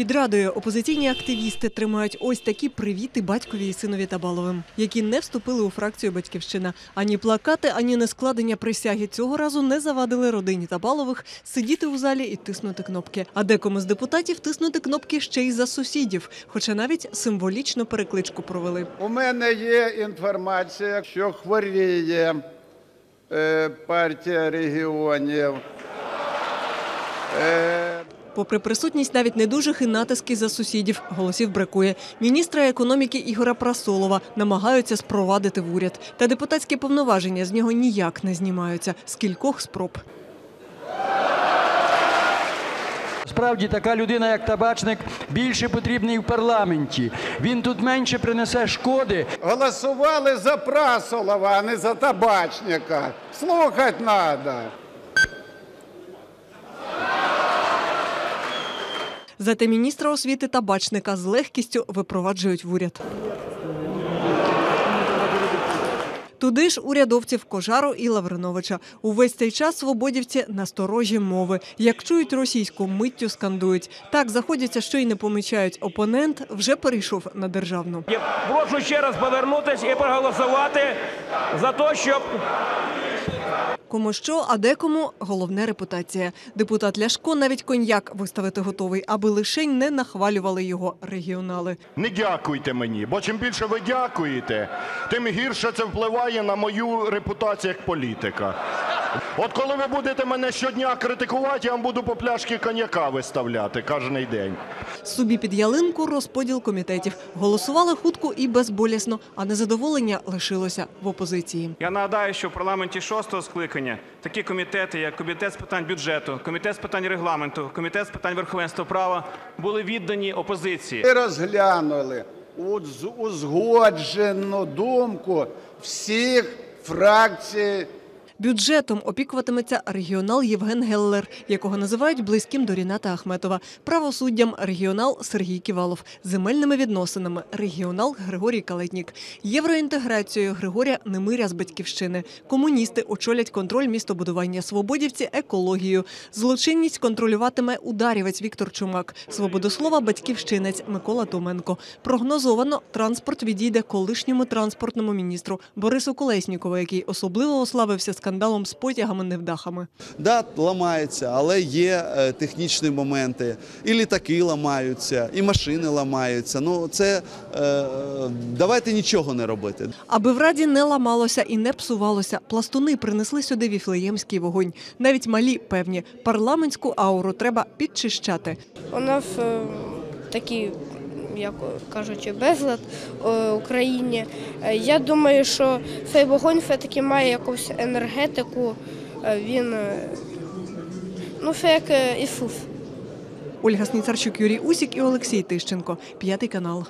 Під радою опозиційні активісти тримають ось такі привіти батькові і синові Табаловим, які не вступили у фракцію Батьківщина. Ані плакати, ані нескладення присяги цього разу не завадили родині Табалових сидіти у залі і тиснути кнопки. А декому з депутатів тиснути кнопки ще й за сусідів, хоча навіть символічно перекличку провели. У мене є інформація, що хворіє е, партія регіонів. Попри присутність навіть недужих і натиски за сусідів, голосів бракує. Міністра економіки Ігора Прасолова намагаються спровадити в уряд. Та депутатські повноваження з нього ніяк не знімаються з кількох спроб. Справді така людина, як табачник, більше потрібний в парламенті. Він тут менше принесе шкоди, голосували за Прасолова, а не за табачника. Слухати треба. Зате міністра освіти табачника з легкістю випроваджують в уряд. Туди ж урядовців Кожару і Лавриновича. Увесь цей час свободівці насторожі мови. Як чують російську, миттю скандують. Так заходяться, що й не помічають. Опонент вже перейшов на державну. Я прошу ще раз повернутися і проголосувати за те, щоб Кому що, а декому головне репутація. Депутат Ляшко навіть коньяк виставити готовий, аби лишень не нахвалювали його регіонали. Не дякуйте мені, бо чим більше ви дякуєте, тим гірше це впливає на мою репутацію як політика. От коли ви будете мене щодня критикувати, я вам буду по пляшки коньяка виставляти кожен день. Собі під ялинку розподіл комітетів. Голосували хутко і безболісно, а незадоволення лишилося в опозиції. я нагадаю, що в парламенті шостого скликання такі комітети, як комітет з питань бюджету, комітет з питань регламенту, комітет з питань верховенства права, були віддані опозиції. Ми розглянули уз- узгоджену думку всіх фракцій Бюджетом опікуватиметься регіонал Євген Геллер, якого називають близьким до Ріната Ахметова, правосуддям регіонал Сергій Ківалов, земельними відносинами регіонал Григорій Калетнік, євроінтеграцією Григорія Немиря з батьківщини. Комуністи очолять контроль містобудування, свободівці екологію. Злочинність контролюватиме ударівець Віктор Чумак, свободослова батьківщинець Микола Томенко. Прогнозовано транспорт відійде колишньому транспортному міністру Борису Колеснікову, який особливо ославився скандалом з потягами-невдахами. Да, ламається, але є е, технічні моменти. І літаки ламаються, і машини ламаються. Ну це е, давайте нічого не робити. Аби в раді не ламалося і не псувалося, пластуни принесли сюди віфлеємський вогонь. Навіть малі певні парламентську ауру треба підчищати. У нас е, такий, як кажучи, безлад е, в Україні. Е, Я думаю, що цей вогонь все-таки має якусь енергетику. Е, Він е, ну, це як е, Ісус. Ольга Сніцарчук, Юрій Усік і Олексій Тищенко. П'ятий канал.